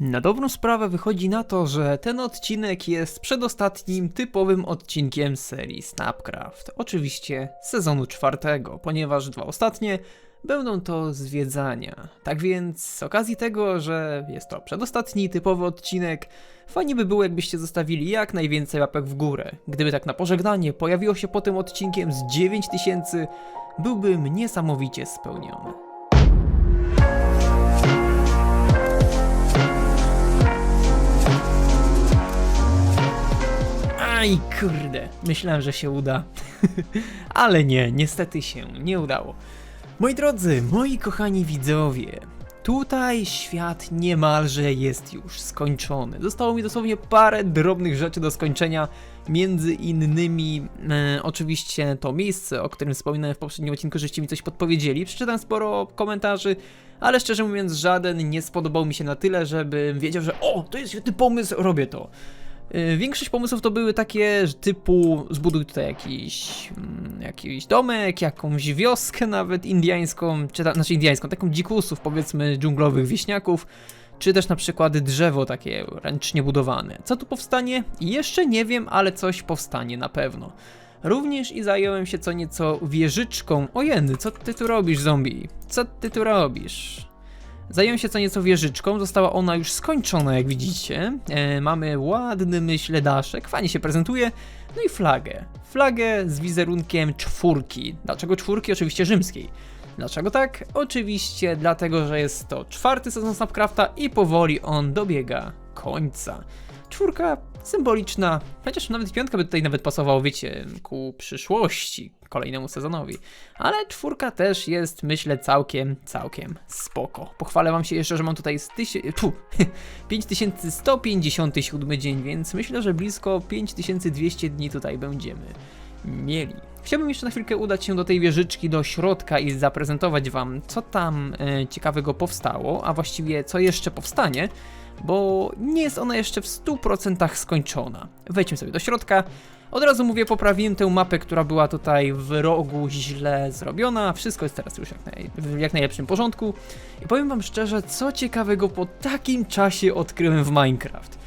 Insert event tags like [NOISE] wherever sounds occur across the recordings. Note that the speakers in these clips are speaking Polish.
Na dobrą sprawę wychodzi na to, że ten odcinek jest przedostatnim typowym odcinkiem serii Snapcraft. Oczywiście sezonu czwartego, ponieważ dwa ostatnie będą to zwiedzania. Tak więc z okazji tego, że jest to przedostatni typowy odcinek, fajnie by było jakbyście zostawili jak najwięcej łapek w górę. Gdyby tak na pożegnanie pojawiło się po tym odcinkiem z 9000, byłbym niesamowicie spełniony. Aj, kurde, myślałem, że się uda. [LAUGHS] Ale nie, niestety się nie udało. Moi drodzy, moi kochani widzowie, tutaj świat niemalże jest już skończony. Zostało mi dosłownie parę drobnych rzeczy do skończenia, między innymi e, oczywiście to miejsce, o którym wspominałem w poprzednim odcinku, żeście mi coś podpowiedzieli. Przeczytałem sporo komentarzy, ale szczerze mówiąc żaden nie spodobał mi się na tyle, żebym wiedział, że o, to jest świetny pomysł, robię to. Y, Większość pomysłów to były takie typu zbuduj tutaj jakiś, mm, jakiś domek, jakąś wioskę nawet indiańską, czy ta, znaczy indiańską, taką dzikusów powiedzmy dżunglowych wieśniaków, czy też na przykład drzewo takie ręcznie budowane. Co tu powstanie? Jeszcze nie wiem, ale coś powstanie na pewno. Również i zająłem się co nieco wieżyczką. Ojeny, co ty tu robisz, zombie? Co ty tu robisz? Zająłem się co nieco wieżyczką, została ona już skończona, jak widzicie. E, mamy ładny, myślę, daszek, fajnie się prezentuje. No i flagę. Flagę z wizerunkiem czwórki. Dlaczego czwórki? Oczywiście rzymskiej. Dlaczego tak? Oczywiście dlatego, że jest to czwarty sezon Snapcrafta i powoli on dobiega końca. Czwórka symboliczna, chociaż nawet piątka by tutaj nawet pasowało, wiecie, ku przyszłości, kolejnemu sezonowi. Ale czwórka też jest, myślę, całkiem, całkiem spoko. Pochwalę wam się jeszcze, że mam tutaj tysi- tu, 5157 dzień, więc myślę, że blisko 5200 dni tutaj będziemy mieli. Chciałbym jeszcze na chwilkę udać się do tej wieżyczki, do środka i zaprezentować wam, co tam e, ciekawego powstało, a właściwie co jeszcze powstanie, bo nie jest ona jeszcze w 100% skończona. Wejdźmy sobie do środka. Od razu mówię, poprawiłem tę mapę, która była tutaj w rogu źle zrobiona. Wszystko jest teraz już jak, naj, w jak najlepszym porządku. I powiem wam szczerze, co ciekawego po takim czasie odkryłem w Minecraft.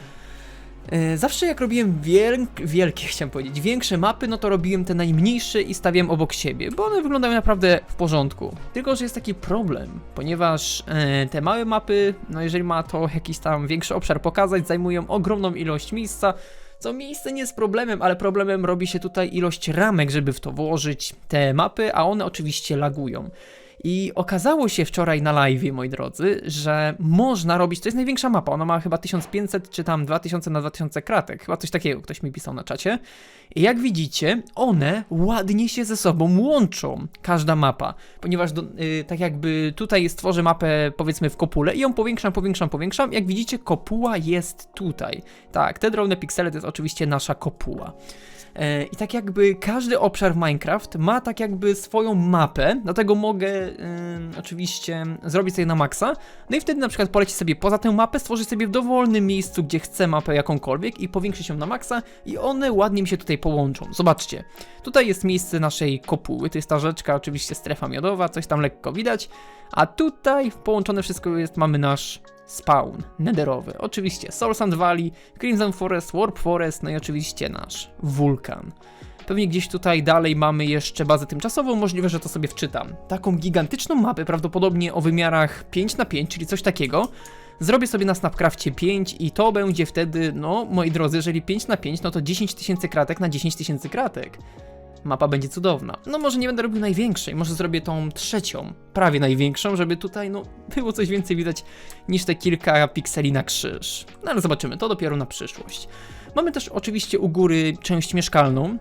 E, Zawsze jak robiłem wielk, wielkie, [LAUGHS] chciałem powiedzieć, większe mapy, no to robiłem te najmniejsze i stawiałem obok siebie, bo one wyglądają naprawdę w porządku. Tylko, że jest taki problem, ponieważ e, te małe mapy, no jeżeli ma to jakiś tam większy obszar pokazać, zajmują ogromną ilość miejsca, co miejsce nie jest problemem, ale problemem robi się tutaj ilość ramek, żeby w to włożyć te mapy, a one oczywiście lagują. I okazało się wczoraj na live, moi drodzy, że można robić, to jest największa mapa, ona ma chyba 1500 czy tam 2000 na 2000 kratek, chyba coś takiego ktoś mi pisał na czacie. I jak widzicie, one ładnie się ze sobą łączą, każda mapa, ponieważ do, y, tak jakby tutaj stworzę mapę powiedzmy w kopule i ją powiększam, powiększam, powiększam, jak widzicie kopuła jest tutaj. Tak, te drobne piksele to jest oczywiście nasza kopuła. E, I tak jakby każdy obszar w Minecraft ma tak jakby swoją mapę, dlatego mogę ym, oczywiście zrobić sobie na maksa, no i wtedy na przykład polecić sobie poza tę mapę, stworzyć sobie w dowolnym miejscu, gdzie chcę mapę jakąkolwiek i powiększyć ją na maksa i one ładnie mi się tutaj połączą. Zobaczcie, tutaj jest miejsce naszej kopuły, to jest ta rzeczka, oczywiście strefa miodowa, coś tam lekko widać, a tutaj połączone wszystko jest, mamy nasz spawn nederowy. Oczywiście Soul Sand Valley, Crimson Forest, Warp Forest, no i oczywiście nasz wulkan. Pewnie gdzieś tutaj dalej mamy jeszcze bazę tymczasową, możliwe, że to sobie wczytam. Taką gigantyczną mapę, prawdopodobnie o wymiarach 5 na 5 czyli coś takiego. Zrobię sobie na Snapcrafcie 5 i to będzie wtedy, no moi drodzy, jeżeli 5 na 5, no to 10 tysięcy kratek na 10 tysięcy kratek. Mapa będzie cudowna. No może nie będę robił największej, może zrobię tą trzecią, prawie największą, żeby tutaj no było coś więcej widać niż te kilka pikseli na krzyż. No ale zobaczymy, to dopiero na przyszłość. Mamy też oczywiście u góry część mieszkalną.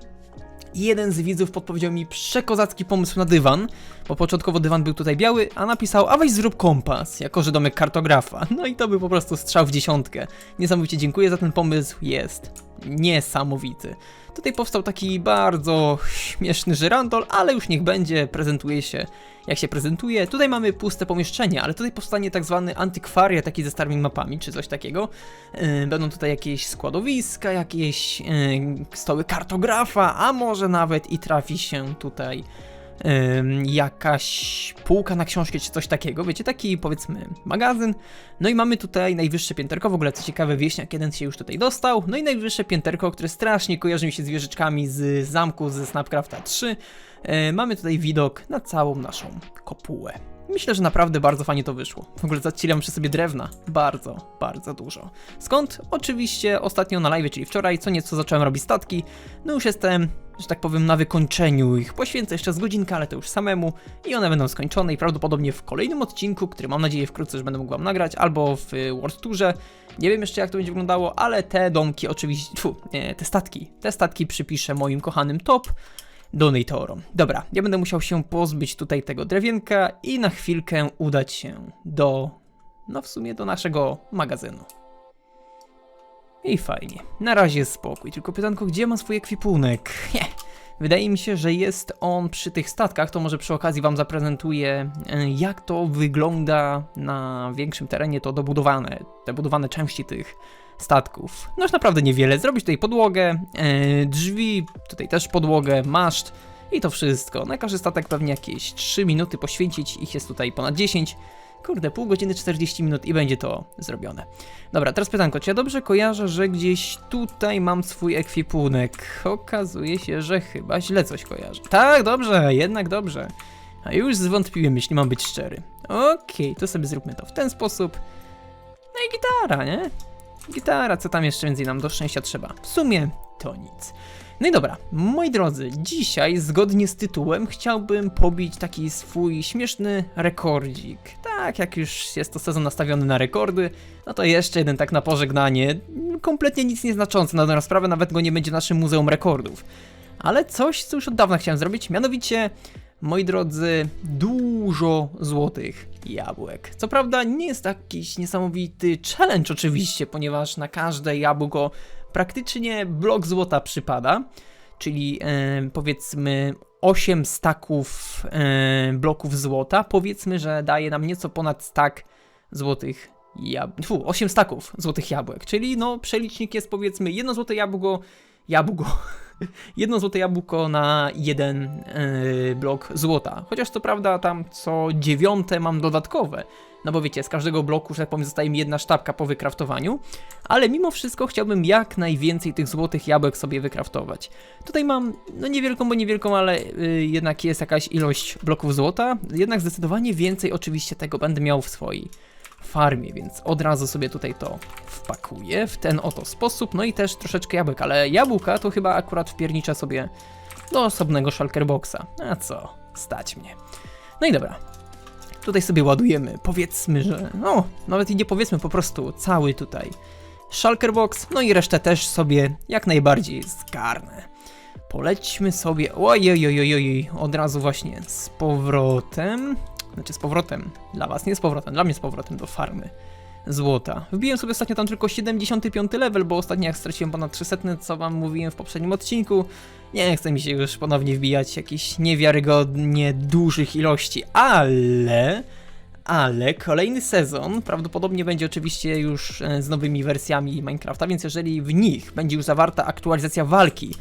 Jeden z widzów podpowiedział mi przekozacki pomysł na dywan, bo początkowo dywan był tutaj biały, a napisał, a weź zrób kompas, jako że domek kartografa. No i to był po prostu strzał w dziesiątkę. Niesamowicie dziękuję za ten pomysł, jest niesamowity. Tutaj powstał taki bardzo śmieszny żyrandol, ale już niech będzie, prezentuje się jak się prezentuje. Tutaj mamy puste pomieszczenie, ale tutaj powstanie tak zwany antykwaria, taki ze starymi mapami, czy coś takiego. Yy, Będą tutaj jakieś składowiska, jakieś yy, stoły kartografa, a może nawet i trafi się tutaj jakaś półka na książki czy coś takiego, wiecie, taki powiedzmy magazyn. No i mamy tutaj najwyższe pięterko, w ogóle co ciekawe, wieśniak jeden się już tutaj dostał. No i najwyższe pięterko, które strasznie kojarzy mi się z wieżyczkami z zamku ze Snapcrafta 3. Yy, mamy tutaj widok na całą naszą kopułę. Myślę, że naprawdę bardzo fajnie to wyszło. W ogóle zaciliam przy sobie drewna. Bardzo, bardzo dużo. Skąd? Oczywiście ostatnio na live, czyli wczoraj, co nieco zacząłem robić statki. No już jestem, że tak powiem, na wykończeniu ich. Poświęcę jeszcze z godzinkę, ale to już samemu. I one będą skończone i prawdopodobnie w kolejnym odcinku, który mam nadzieję wkrótce już będę mógł wam nagrać, albo w y, World Tourze. Nie wiem jeszcze jak to będzie wyglądało, ale te domki oczywiście, tfu, te statki, te statki przypiszę moim kochanym top donatorom. Dobra, ja będę musiał się pozbyć tutaj tego drewienka i na chwilkę udać się do, no w sumie do naszego magazynu. I fajnie. Na razie spokój, tylko pytanko, gdzie ma swój ekwipunek? Nie. Wydaje mi się, że jest on przy tych statkach, to może przy okazji wam zaprezentuję, e, jak to wygląda na większym terenie, to dobudowane, te budowane części tych statków. No już naprawdę niewiele. Zrobić tutaj podłogę, e, drzwi, tutaj też podłogę, maszt i to wszystko. Na każdy statek pewnie jakieś 3 minuty poświęcić, ich jest tutaj ponad 10. Kurde, pół godziny 40 minut i będzie to zrobione. Dobra, teraz pytanko, czy ja dobrze kojarzę, że gdzieś tutaj mam swój ekwipunek? Okazuje się, że chyba źle coś kojarzę. Tak, dobrze, jednak dobrze. A już zwątpiłem, jeśli mam być szczery. Okej, to sobie zróbmy to w ten sposób. No i gitara, nie? Gitara, co tam jeszcze więcej nam do szczęścia trzeba? W sumie to nic. No i dobra, moi drodzy, dzisiaj zgodnie z tytułem chciałbym pobić taki swój śmieszny rekordzik. Tak, jak już jest to sezon nastawiony na rekordy, no to jeszcze jeden tak na pożegnanie, kompletnie nic nieznaczący na dobrą sprawę, nawet go nie będzie naszym Muzeum Rekordów. Ale coś, co już od dawna chciałem zrobić, mianowicie, moi drodzy, dużo złotych jabłek. Co prawda nie jest jakiś niesamowity challenge oczywiście, ponieważ na każde jabłko praktycznie blok złota przypada, czyli e, powiedzmy 8 staków e, bloków złota, powiedzmy, że daje nam nieco ponad stak złotych jabłek, 8 staków złotych jabłek, czyli no przelicznik jest powiedzmy jedno złote jabłko, jabłko, [LAUGHS] jedno złote jabłko na jeden yy, blok złota. Chociaż co prawda tam co dziewiąte mam dodatkowe. No bo wiecie, z każdego bloku, że tak powiem, zostaje mi jedna sztabka po wykraftowaniu. Ale mimo wszystko chciałbym jak najwięcej tych złotych jabłek sobie wykraftować. Tutaj mam, no niewielką, bo niewielką, ale yy, jednak jest jakaś ilość bloków złota. Jednak zdecydowanie więcej oczywiście tego będę miał w swojej farmie, więc od razu sobie tutaj to wpakuję w ten oto sposób. No i też troszeczkę jabłek, ale jabłka to chyba akurat wpierniczę sobie do osobnego shulker boxa. A co? Stać mnie. No i dobra. Tutaj sobie ładujemy, powiedzmy, że no, nawet i nie powiedzmy, po prostu cały tutaj shulker box, no i resztę też sobie jak najbardziej zgarnę. Polećmy sobie, ojej, od razu właśnie z powrotem. Znaczy z powrotem, dla was nie z powrotem, dla mnie z powrotem do farmy złota. Wbiłem sobie ostatnio tam tylko 75 level, bo ostatnio jak straciłem ponad 300, co wam mówiłem w poprzednim odcinku. Nie chcę mi się już ponownie wbijać jakichś niewiarygodnie dużych ilości, ale... Ale kolejny sezon prawdopodobnie będzie oczywiście już e, z nowymi wersjami Minecrafta, więc jeżeli w nich będzie już zawarta aktualizacja walki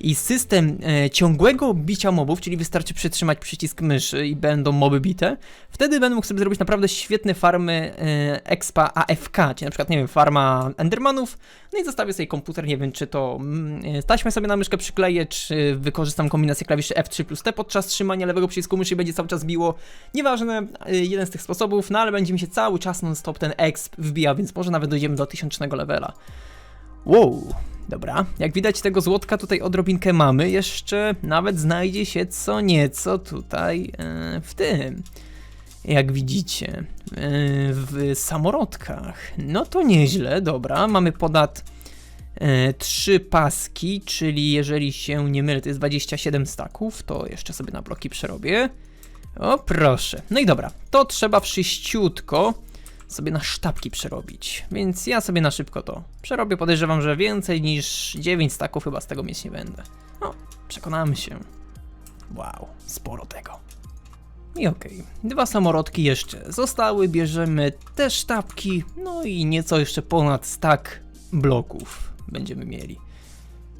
i system e, ciągłego bicia mobów, czyli wystarczy przytrzymać przycisk myszy i będą moby bite, wtedy będę mógł sobie zrobić naprawdę świetne farmy e, expa AFK, czyli na przykład, nie wiem, farma endermanów, no i zostawię sobie komputer, nie wiem, czy to mm, e, taśmę sobie na myszkę przykleję, czy wykorzystam kombinację klawiszy F3 plus T podczas trzymania lewego przycisku myszy i będzie cały czas biło, nieważne, e, jeden z tych sposobów, no ale będzie mi się cały czas non-stop ten exp wbijał, więc może nawet dojdziemy do tysiącznego levela. Wow, dobra. Jak widać tego złotka tutaj odrobinkę mamy. Jeszcze nawet znajdzie się co nieco tutaj e, w tym. Jak widzicie, e, w samorodkach. No to nieźle, dobra. Mamy ponad e, trzy paski, czyli jeżeli się nie mylę, to jest 27 staków. To jeszcze sobie na bloki przerobię. O proszę. No i dobra, to trzeba wszyściutko sobie na sztabki przerobić. Więc ja sobie na szybko to przerobię. Podejrzewam, że więcej niż 9 staków chyba z tego mieć nie będę. No, przekonamy się. Wow, sporo tego. I okej, okay. dwa samorodki jeszcze zostały, bierzemy te sztabki, no i nieco jeszcze ponad stak bloków będziemy mieli.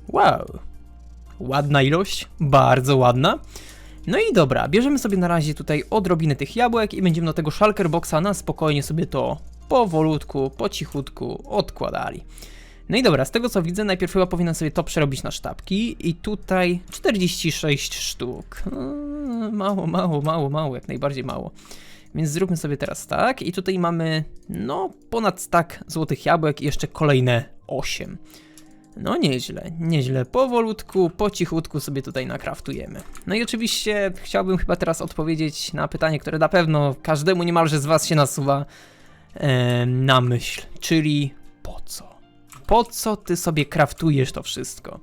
Wow, ładna ilość, bardzo ładna. No i dobra, bierzemy sobie na razie tutaj odrobinę tych jabłek i będziemy do tego shulker boxa na spokojnie sobie to powolutku, po cichutku odkładali. No i dobra, z tego co widzę, najpierw chyba powinien sobie to przerobić na sztabki i tutaj 46 sztuk. Eee, Mało, mało, mało, mało, jak najbardziej mało. Więc zróbmy sobie teraz tak i tutaj mamy no ponad stak złotych jabłek i jeszcze kolejne 8. No nieźle, nieźle. Powolutku, po cichutku sobie tutaj nakraftujemy. No i oczywiście chciałbym chyba teraz odpowiedzieć na pytanie, które na pewno każdemu niemalże z was się nasuwa e, na myśl, czyli po co? Po co ty sobie kraftujesz to wszystko?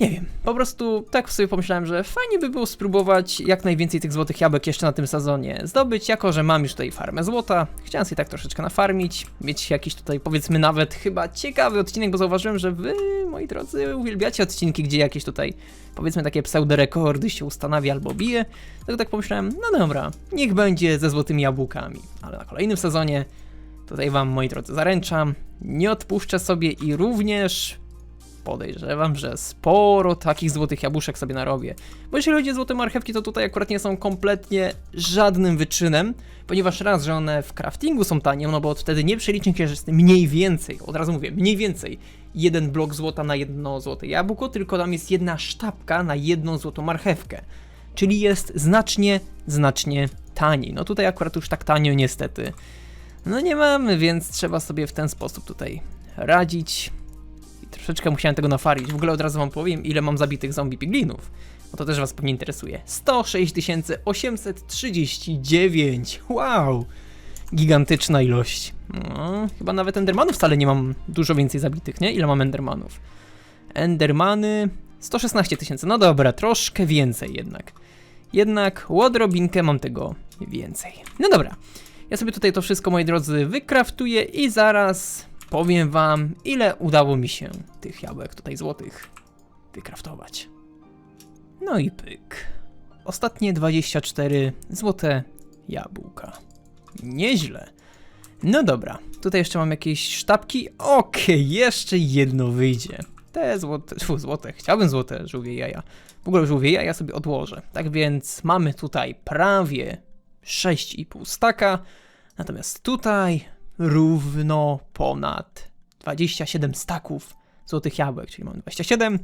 Nie wiem, po prostu tak sobie pomyślałem, że fajnie by było spróbować jak najwięcej tych złotych jabłek jeszcze na tym sezonie zdobyć, jako że mam już tutaj farmę złota. Chciałem sobie tak troszeczkę nafarmić, mieć jakiś tutaj powiedzmy nawet chyba ciekawy odcinek, bo zauważyłem, że wy, moi drodzy, uwielbiacie odcinki, gdzie jakieś tutaj powiedzmy takie pseudorekordy się ustanawia albo bije. Dlatego tak pomyślałem, no dobra, niech będzie ze złotymi jabłkami, ale na kolejnym sezonie tutaj wam, moi drodzy, zaręczam, nie odpuszczę sobie i również podejrzewam, że sporo takich złotych jabłuszek sobie narobię. Bo jeżeli chodzi o złote marchewki, to tutaj akurat nie są kompletnie żadnym wyczynem, ponieważ raz, że one w craftingu są tanie, no bo wtedy nie przelicznik się, że jest mniej więcej, od razu mówię, mniej więcej jeden blok złota na jedno złote jabłko, tylko tam jest jedna sztabka na jedną złotą marchewkę. Czyli jest znacznie, znacznie taniej. No tutaj akurat już tak tanio niestety. No nie mamy, więc trzeba sobie w ten sposób tutaj radzić. Troszeczkę musiałem tego nafarić. W ogóle od razu wam powiem, ile mam zabitych zombie piglinów. Bo to też was pewnie interesuje. 106 839. Wow! Gigantyczna ilość. No, chyba nawet Endermanów wcale nie mam dużo więcej zabitych, nie? Ile mam Endermanów? Endermany 116 tysięcy. No dobra, troszkę więcej jednak. Jednak odrobinkę mam tego więcej. No dobra. Ja sobie tutaj to wszystko, moi drodzy, wykraftuję i zaraz powiem wam, ile udało mi się tych jabłek tutaj złotych wykraftować. No i pyk. Ostatnie 24 złote jabłka. Nieźle. No dobra, tutaj jeszcze mam jakieś sztabki. Okej, jeszcze jedno wyjdzie. Te złote, fu, złote, chciałbym złote żółwie jaja. W ogóle żółwie jaja sobie odłożę. Tak więc mamy tutaj prawie 6,5 staka. Natomiast tutaj równo ponad 27 staków złotych jabłek, czyli mamy 27,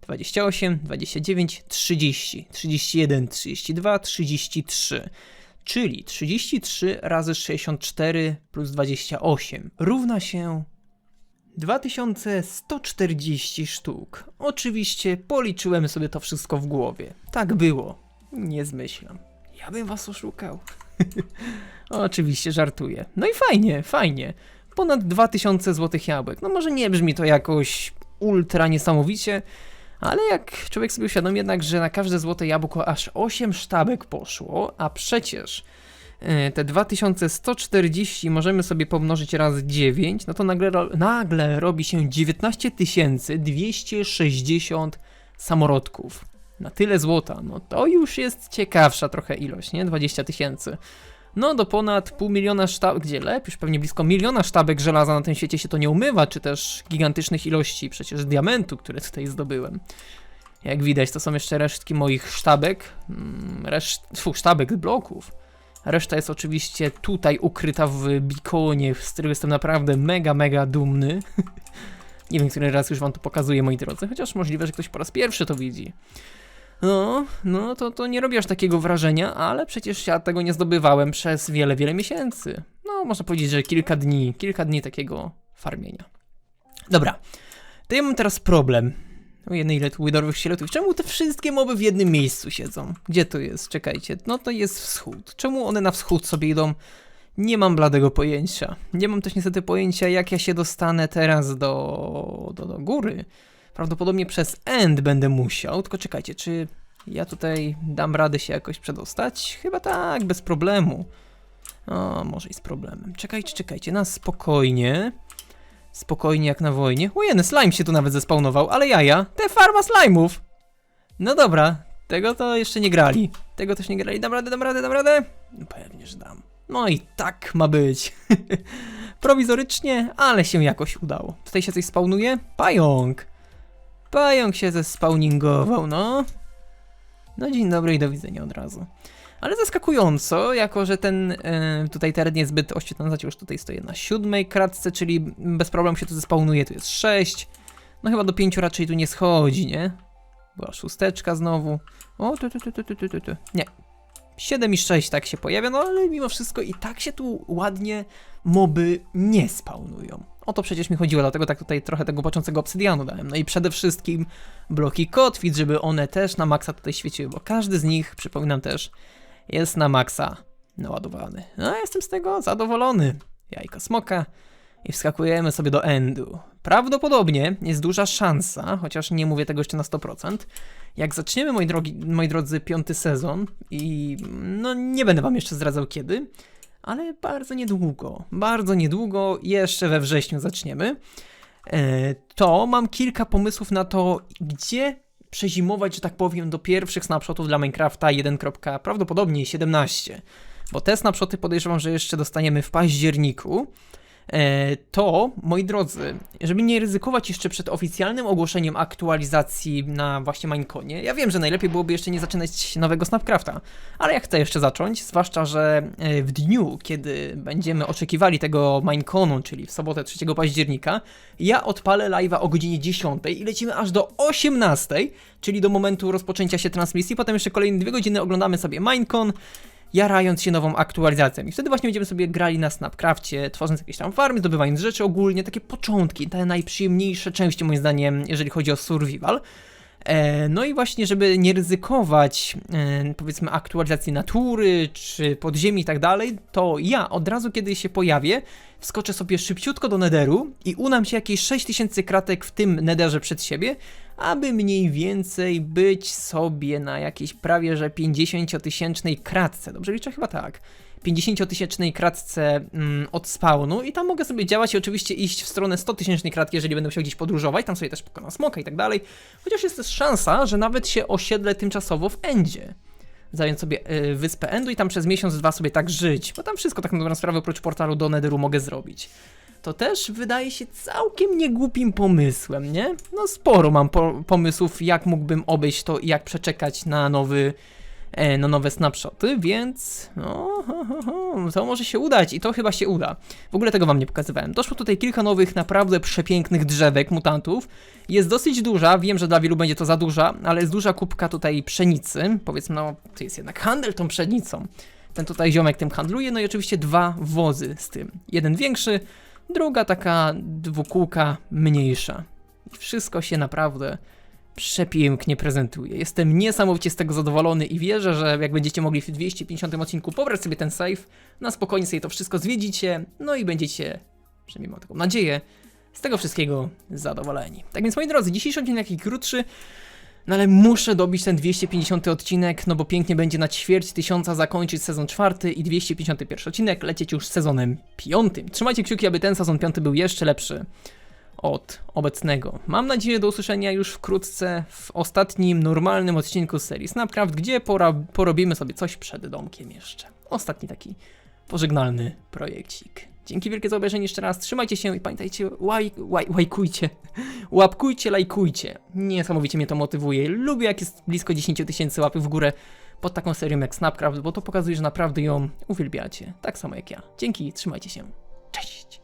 28, 29, 30, 31, 32, 33. Czyli 33 razy 64 plus 28 równa się 2140 sztuk. Oczywiście policzyłem sobie to wszystko w głowie. Tak było. Nie zmyślam. Ja bym was oszukał. [LAUGHS] Oczywiście żartuję. No i fajnie, fajnie. Ponad 2000 złotych jabłek. No może nie brzmi to jakoś ultra niesamowicie, ale jak człowiek sobie uświadomi jednak, że na każde złote jabłko aż 8 sztabek poszło, a przecież e, te 2140 możemy sobie pomnożyć razy 9, no to nagle, nagle robi się 19 260 samorodków. Na tyle złota, no to już jest ciekawsza trochę ilość, nie? 20 tysięcy. No do ponad pół miliona sztabek, gdzie lepiej, już pewnie blisko miliona sztabek żelaza na tym świecie się to nie umywa, czy też gigantycznych ilości przecież diamentu, które tutaj zdobyłem. Jak widać, to są jeszcze resztki moich sztabek, mm, reszt, fu, sztabek bloków. Reszta jest oczywiście tutaj ukryta w bikonie, z którego jestem naprawdę mega, mega dumny. [LAUGHS] nie wiem, który raz już wam to pokazuję, moi drodzy, chociaż możliwe, że ktoś po raz pierwszy to widzi. No, no to, to nie robi aż takiego wrażenia, ale przecież ja tego nie zdobywałem przez wiele, wiele miesięcy. No, można powiedzieć, że kilka dni, kilka dni takiego farmienia. Dobra, to ja mam teraz problem. O jednej ile tu wydorowych sieletów. Czemu te wszystkie moby w jednym miejscu siedzą? Gdzie to jest? Czekajcie. No to jest wschód. Czemu one na wschód sobie idą? Nie mam bladego pojęcia. Nie mam też niestety pojęcia, jak ja się dostanę teraz do, do, do góry. Prawdopodobnie przez end będę musiał, tylko czekajcie, czy ja tutaj dam radę się jakoś przedostać? Chyba tak, bez problemu. O, może i z problemem. Czekajcie, czekajcie, na spokojnie. Spokojnie jak na wojnie. Ujeny, slime się tu nawet zespawnował, ale jaja, te farma slime'ów. No dobra, tego to jeszcze nie grali. Tego też nie grali. Dam radę, dam radę, dam radę? No Pewnie, że dam. No i tak ma być. [LAUGHS] Prowizorycznie, ale się jakoś udało. Tutaj się coś spawnuje? Pająk. Pająk się zespawningował, no. No dzień dobry i do widzenia od razu. Ale zaskakująco, jako że ten y, tutaj teren jest zbyt oświetlony, znaczy już tutaj stoję na siódmej kratce, czyli bez problemu się to zespawnuje, tu jest 6. No chyba do 5 raczej tu nie schodzi, nie? Była szósteczka znowu. O, tu, tu, tu, tu, tu, tu, tu. Nie, 7 i 6 tak się pojawia, no ale mimo wszystko i tak się tu ładnie moby nie spawnują. O to przecież mi chodziło, dlatego tak tutaj trochę tego patrzącego obsydianu dałem. No i przede wszystkim bloki kotwic, żeby one też na maksa tutaj świeciły, bo każdy z nich, przypominam też, jest na maksa naładowany. No jestem z tego zadowolony. Jajko smoka i wskakujemy sobie do endu. Prawdopodobnie jest duża szansa, chociaż nie mówię tego jeszcze na 100%, jak zaczniemy, moi, drogi, moi drodzy, piąty sezon i no nie będę wam jeszcze zdradzał kiedy, ale bardzo niedługo, bardzo niedługo, jeszcze we wrześniu zaczniemy, e, to mam kilka pomysłów na to, gdzie przezimować, że tak powiem, do pierwszych snapshotów dla Minecrafta 1. prawdopodobnie 17. Bo te snapshoty podejrzewam, że jeszcze dostaniemy w październiku. E, to, moi drodzy, żeby nie ryzykować jeszcze przed oficjalnym ogłoszeniem aktualizacji na właśnie Mineconie, ja wiem, że najlepiej byłoby jeszcze nie zaczynać nowego Snapcrafta, ale ja chcę jeszcze zacząć, zwłaszcza, że e, w dniu, kiedy będziemy oczekiwali tego Mineconu, czyli w sobotę 3 października, ja odpalę live'a o godzinie 10 i lecimy aż do 18, czyli do momentu rozpoczęcia się transmisji, potem jeszcze kolejne dwie godziny oglądamy sobie Minecon, jarając się nową aktualizacją. I wtedy właśnie będziemy sobie grali na Snapcrafcie, tworząc jakieś tam farmy, zdobywając rzeczy ogólnie, takie początki, te najprzyjemniejsze części moim zdaniem, jeżeli chodzi o survival. E, no i właśnie, żeby nie ryzykować, e, powiedzmy, aktualizacji natury czy podziemi i tak dalej, to ja od razu, kiedy się pojawię, wskoczę sobie szybciutko do nederu i unam się jakieś 6000 kratek w tym nederze przed siebie, aby mniej więcej być sobie na jakiejś prawie że 50-tysięcznej kratce. Dobrze liczę? Chyba tak. 50-tysięcznej kratce mm, od spawnu i tam mogę sobie działać i oczywiście iść w stronę 100-tysięcznej kratki, jeżeli będę musiał gdzieś podróżować, tam sobie też pokonam smoka i tak dalej. Chociaż jest też szansa, że nawet się osiedlę tymczasowo w Endzie. Zająć sobie y, wyspę Endu i tam przez miesiąc, dwa sobie tak żyć, bo tam wszystko tak na dobrą sprawę oprócz portalu do Netheru mogę zrobić to też wydaje się całkiem niegłupim pomysłem, nie? No sporo mam po pomysłów, jak mógłbym obejść to i jak przeczekać na nowy na nowe snapshoty, więc no, to może się udać i to chyba się uda. W ogóle tego wam nie pokazywałem. Doszło tutaj kilka nowych, naprawdę przepięknych drzewek mutantów. Jest dosyć duża, wiem, że dla wielu będzie to za duża, ale jest duża kubka tutaj pszenicy. Powiedzmy, no, to jest jednak handel tą pszenicą. Ten tutaj ziomek tym handluje, no i oczywiście dwa wozy z tym. Jeden większy, druga taka dwukółka mniejsza. I wszystko się naprawdę przepięknie prezentuje. Jestem niesamowicie z tego zadowolony i wierzę, że jak będziecie mogli w 250 odcinku pobrać sobie ten save, na spokojnie sobie to wszystko zwiedzicie, no i będziecie, przynajmniej mam taką nadzieję, z tego wszystkiego zadowoleni. Tak więc moi drodzy, dzisiejszy odcinek taki krótszy, no ale muszę dobić ten 250 odcinek, no bo pięknie będzie na ćwierć tysiąca zakończyć sezon czwarty i 251 odcinek lecieć już sezonem piątym. Trzymajcie kciuki, aby ten sezon piąty był jeszcze lepszy od obecnego. Mam nadzieję do usłyszenia już wkrótce w ostatnim normalnym odcinku serii Snapcraft, gdzie pora, porobimy sobie coś przed domkiem jeszcze. Ostatni taki pożegnalny projekcik. Dzięki wielkie za obejrzenie jeszcze raz. Trzymajcie się i pamiętajcie, łaj, łaj, łajkujcie, [LAUGHS] łapkujcie, lajkujcie. Niesamowicie mnie to motywuje. Lubię jak jest blisko 10 tysięcy łapy w górę pod taką serią jak Snapcraft, bo to pokazuje, że naprawdę ją uwielbiacie. Tak samo jak ja. Dzięki, trzymajcie się. Cześć!